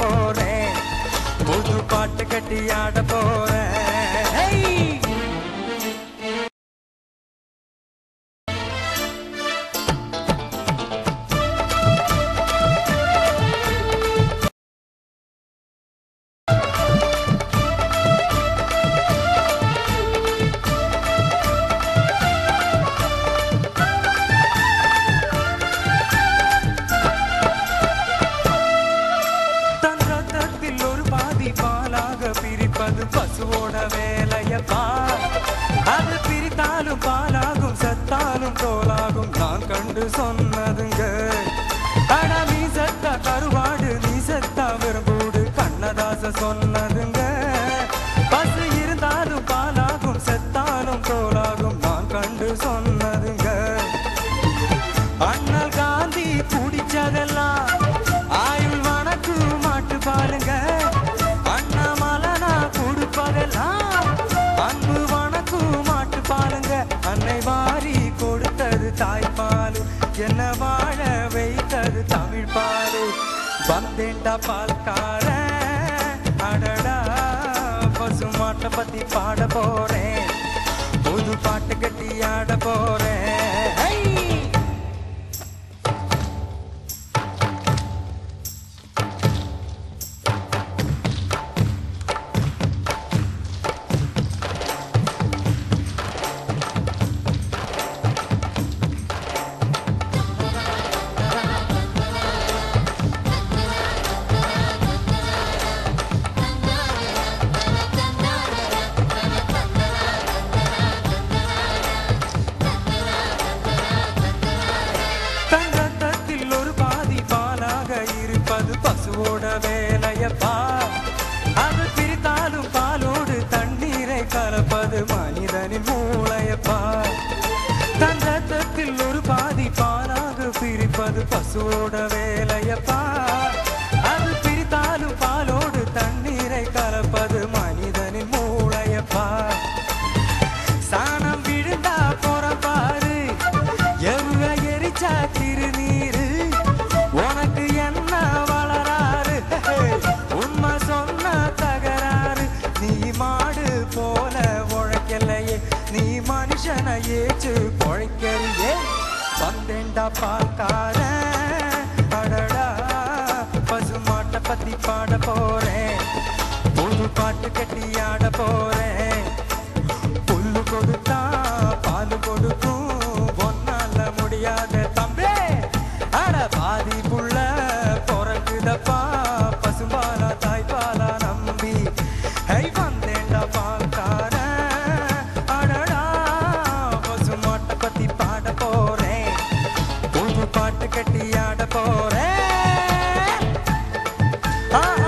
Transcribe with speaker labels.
Speaker 1: போறேன். புது பாட்டு கட்டி ஆட போறேன். சொன்னதுங்க. பசு இருந்தாலும் பாலாகும் செத்தாலும் தோலாகும் நான் கண்டு சொன்னதுங்க. அண்ணல் காந்தி குடிச்சதெல்லாம் ஆயுள் வனக்கு மாட்டு பாருங்க அண்ணாமலனா கொடுப்பதெல்லாம் அன்பு வனக்கு மாட்டு பாருங்க அன்னை வாரி கொடுத்தது தாய்ப்பால் என்ன வாழ வைத்தது தமிழ் பால் வந்தேன்டா பால்கார அடடா பசுமாட்டை பத்தி பாட போறேன் புது பாட்டு கட்டி ஆட போறேன் ஹை! மனிதனின் மூளையப்பா தன் ரத்தத்தில் ஒரு பாதி பாலாக பிரிப்பது பசுவோட வேலையப்பா வந்தேன்டா பால்கார அடடா பசுமாட்டை பத்தி பாட போறேன். புது பாட்டு கட்டி ஆட போறேன். புல்லு கொடுத்தா பால் கொடுக்கும். Ah.